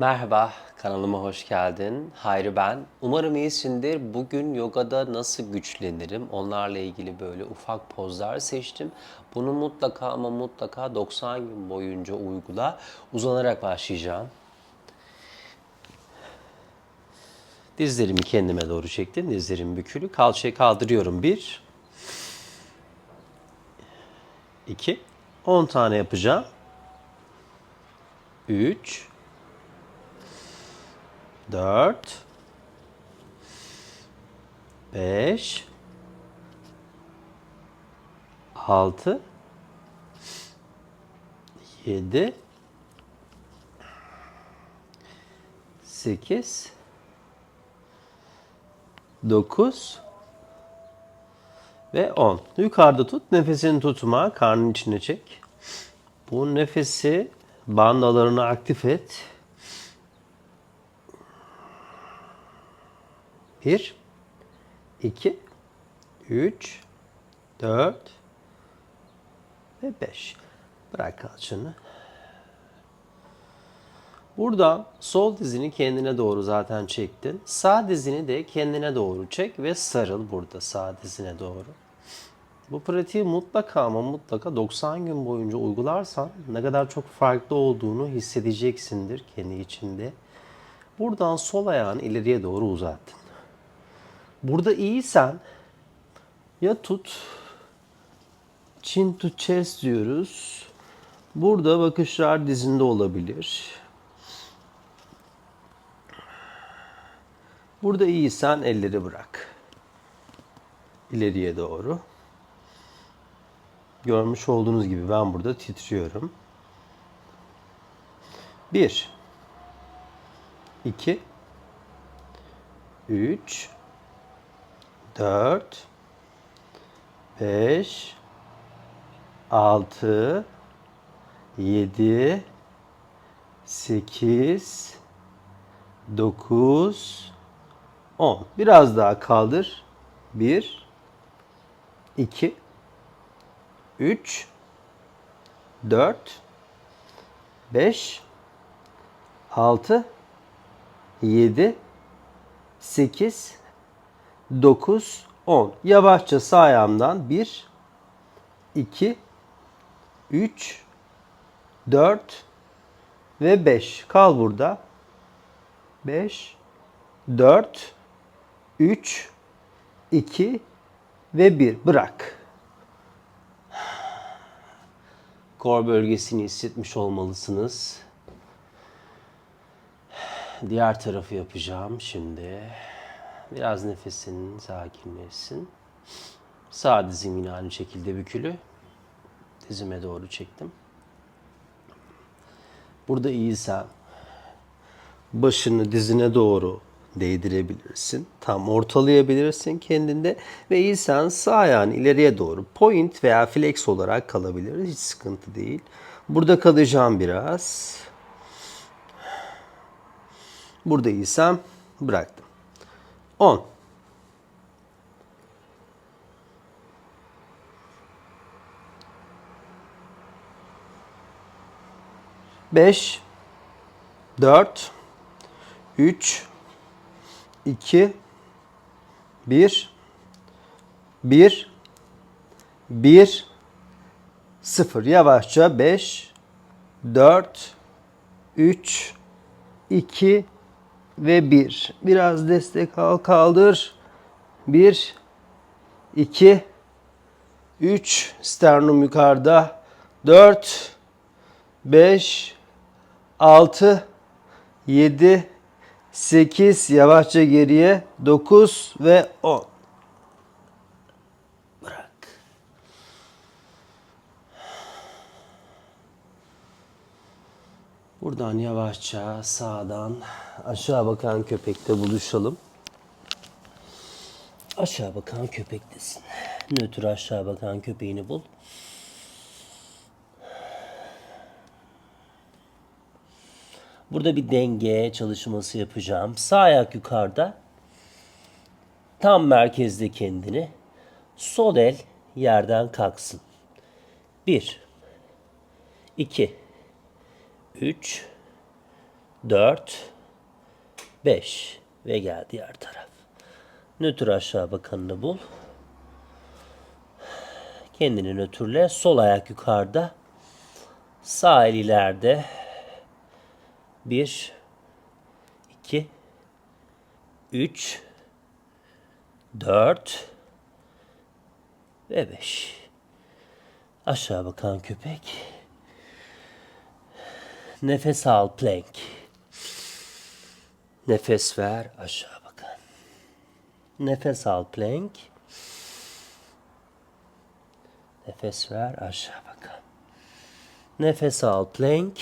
Merhaba, kanalıma hoş geldin. Hayri ben. Umarım iyisindir. Bugün yogada nasıl güçlenirim? Onlarla ilgili böyle ufak pozlar seçtim. Bunu mutlaka ama mutlaka 90 gün boyunca uygula. Uzanarak başlayacağım. Dizlerimi kendime doğru çektim. Dizlerim bükülü. Kalçayı kaldırıyorum. Bir. iki, 10 tane yapacağım. Üç. 4 5 6 7 8 9 ve 10. Yukarıda tut. Nefesini tutma. Karnın içine çek. Bu nefesi bandalarını aktif et. 1 2 3 4 ve 5. Bırak kalçanı. Buradan sol dizini kendine doğru zaten çektin. Sağ dizini de kendine doğru çek ve sarıl burada sağ dizine doğru. Bu pratiği mutlaka ama mutlaka 90 gün boyunca uygularsan ne kadar çok farklı olduğunu hissedeceksindir kendi içinde. Buradan sol ayağını ileriye doğru uzattın. Burada iyiysen ya tut chin to chest diyoruz. Burada bakışlar dizinde olabilir. Burada iyiysen elleri bırak. İleriye doğru. Görmüş olduğunuz gibi ben burada titriyorum. 1 2 3 4 5 6 7 8 9 10 Biraz daha kaldır. 1 2 3 4 5 6 7 8 9 10 Yavaşça sağ ayağımdan 1 2 3 4 ve 5 kal burada 5 4 3 2 ve 1 bırak. Kor bölgesini hissetmiş olmalısınız. Diğer tarafı yapacağım şimdi. Biraz nefesin sakinleşsin. Sağ dizim yine aynı şekilde bükülü. Dizime doğru çektim. Burada iyiysen başını dizine doğru değdirebilirsin. Tam ortalayabilirsin kendinde. Ve iyisen sağ ayağın ileriye doğru point veya flex olarak kalabilir. Hiç sıkıntı değil. Burada kalacağım biraz. Burada iyiysem bıraktım. 10 5 4 3 2 1 1 1 0 yavaşça 5 4 3 2 ve 1 biraz destek al kaldır. 1 2 3 sternum yukarıda. 4 5 6 7 8 yavaşça geriye. 9 ve 10. Buradan yavaşça sağdan aşağı bakan köpekte buluşalım. Aşağı bakan köpektesin. Nötr aşağı bakan köpeğini bul. Burada bir denge çalışması yapacağım. Sağ ayak yukarıda. Tam merkezde kendini. Sol el yerden kalksın. 1 2 3 4, 5 ve gel diğer taraf. Nötr aşağı bakanını bul. Kendini nötrle. Sol ayak yukarıda. Sağ el ileride. 1, 2, 3, 4 ve 5. Aşağı bakan köpek. Nefes al plank. Nefes ver aşağı bakan. Nefes al plank. Nefes ver aşağı bakan. Nefes al plank.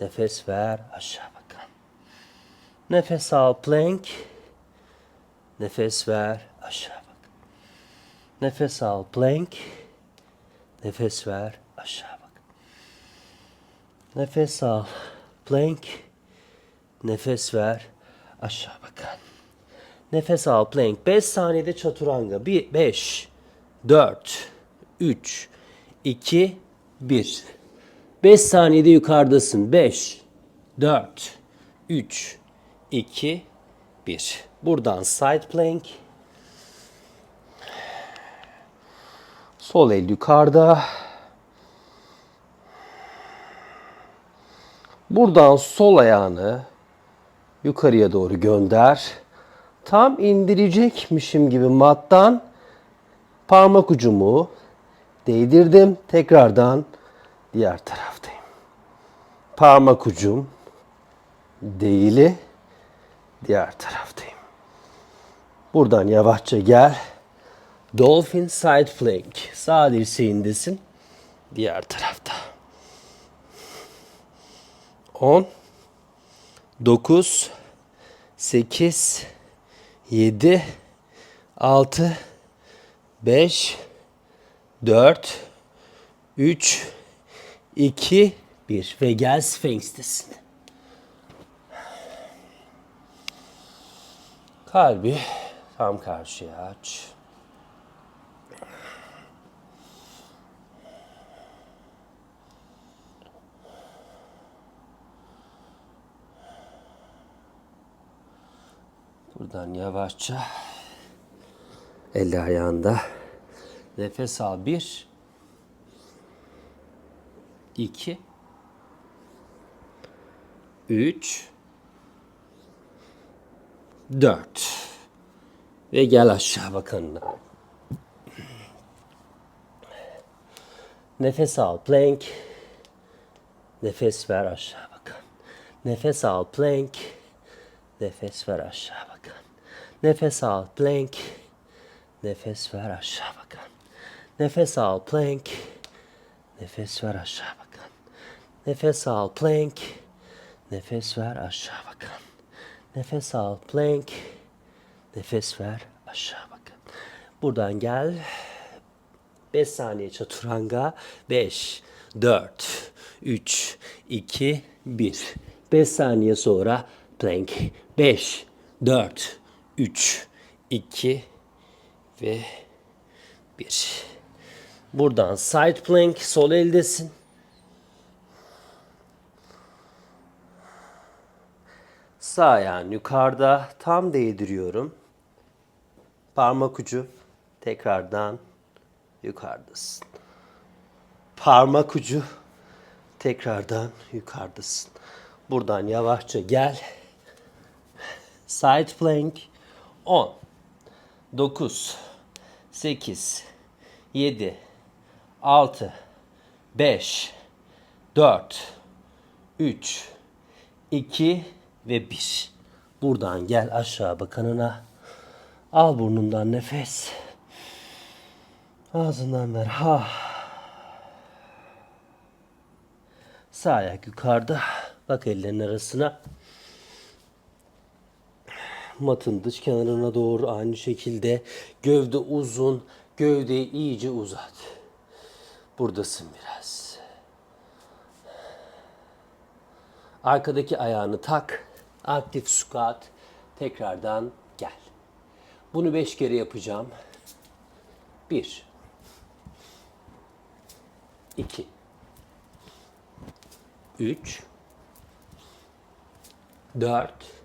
Nefes ver aşağı bakan. Nefes al plank. Nefes ver aşağı bak. Nefes al plank. Nefes ver aşağı. Nefes al plank. Nefes ver aşağı bakan. Nefes al plank. 5 saniyede çaturanga. 1 5 4 3 2 1 5 saniyede yukarıdasın. 5 4 3 2 1 Buradan side plank. Sol el yukarıda. Buradan sol ayağını yukarıya doğru gönder. Tam indirecekmişim gibi mattan parmak ucumu değdirdim. Tekrardan diğer taraftayım. Parmak ucum değili diğer taraftayım. Buradan yavaşça gel. Dolphin side plank. Sağ dirseğindesin. Diğer tarafta. 10 9 8 7 6 5 4 3 2 1 ve gel Sphinx'tesin. Kalbi tam karşıya aç. Buradan yavaşça eli ayağında nefes al. Bir, iki, üç, dört ve gel aşağı bakanına. Nefes al plank. Nefes ver aşağı bakan. Nefes al plank. Nefes ver aşağı. Nefes al plank. Nefes ver aşağı bakan. Nefes al plank. Nefes ver aşağı bakan. Nefes al plank. Nefes ver aşağı bakan. Nefes al plank. Nefes ver aşağı bakın. Buradan gel. 5 saniye çaturanga. 5, 4, 3, 2, 1. 5 saniye sonra plank. 5, 4, 3, 2 ve 1. Buradan side plank sol eldesin. Sağ ayağın yukarıda tam değdiriyorum. Parmak ucu tekrardan yukarıdasın. Parmak ucu tekrardan yukarıdasın. Buradan yavaşça gel. Side plank 10 9 8 7 6 5 4 3 2 ve 1. Buradan gel aşağı bakanına. Al burnundan nefes. Ağzından ver. Ha. Sağ ayak yukarıda. Bak ellerin arasına. Matın dış kenarına doğru aynı şekilde gövde uzun. Gövdeyi iyice uzat. Buradasın biraz. Arkadaki ayağını tak. Aktif squat. Tekrardan gel. Bunu beş kere yapacağım. Bir. iki, Üç. 4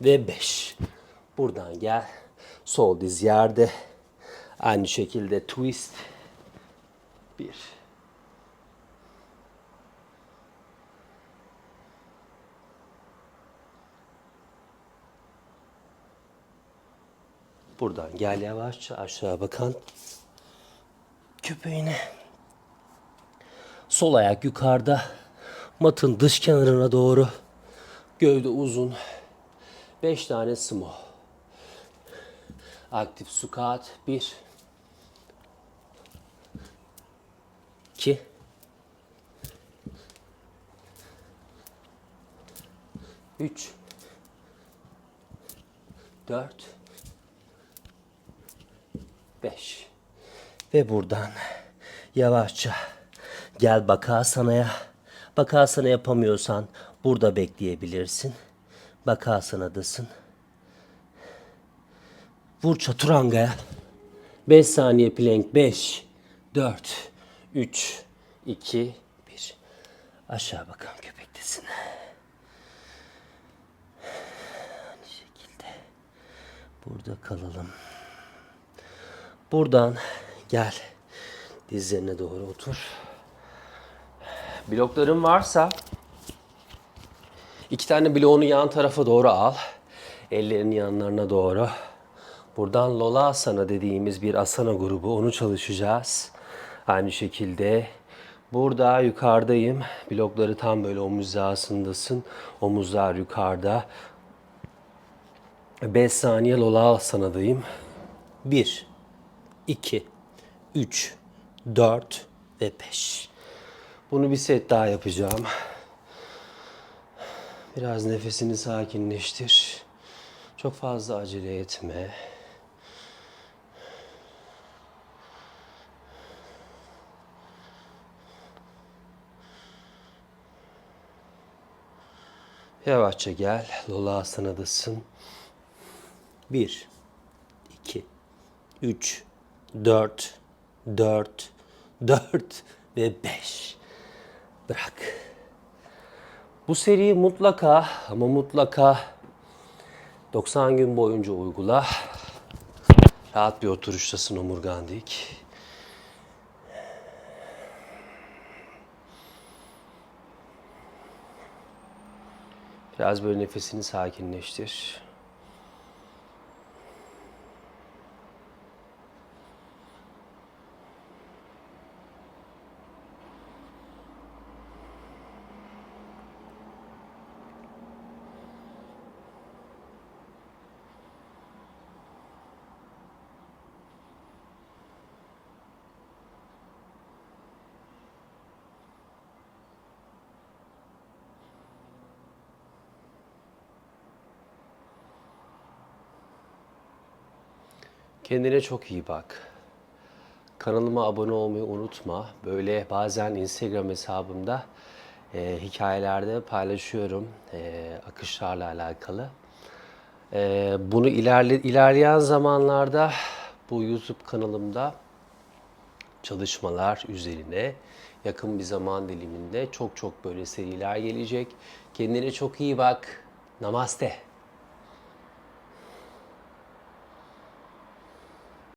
ve 5. Buradan gel. Sol diz yerde. Aynı şekilde twist. 1 Buradan gel yavaşça aşağı bakan köpeğine. Sol ayak yukarıda. Matın dış kenarına doğru. Gövde uzun. 5 tane sumo. Aktif squat. 1 2 3 4 5 Ve buradan yavaşça gel Bakasana'ya. Bakasana yapamıyorsan burada bekleyebilirsin. Bakasana'dasın. Vur çaturangaya. 5 saniye plank. 5, 4, 3, 2, 1. Aşağı bakan köpektesin. Aynı şekilde. Burada kalalım. Buradan gel. Dizlerine doğru otur. Blokların varsa iki tane bloğunu yan tarafa doğru al. Ellerin yanlarına doğru. Buradan Lola Asana dediğimiz bir asana grubu. Onu çalışacağız. Aynı şekilde burada yukarıdayım. Blokları tam böyle omuz hizasındasın. Omuzlar yukarıda. 5 saniye Lola Asana'dayım. 1 2, 3, 4 ve 5. Bunu bir set daha yapacağım. Biraz nefesini sakinleştir. Çok fazla acele etme. Yavaşça gel. Lola asanadasın. 1 2 3 4 4 4 ve 5. Bırak. Bu seriyi mutlaka ama mutlaka 90 gün boyunca uygula. Rahat bir oturuştasın omurgan dik. Biraz böyle nefesini sakinleştir. Kendine çok iyi bak. Kanalıma abone olmayı unutma. Böyle bazen Instagram hesabımda e, hikayelerde paylaşıyorum e, akışlarla alakalı. E, bunu ilerle, ilerleyen zamanlarda bu YouTube kanalımda çalışmalar üzerine yakın bir zaman diliminde çok çok böyle seriler gelecek. Kendine çok iyi bak. Namaste.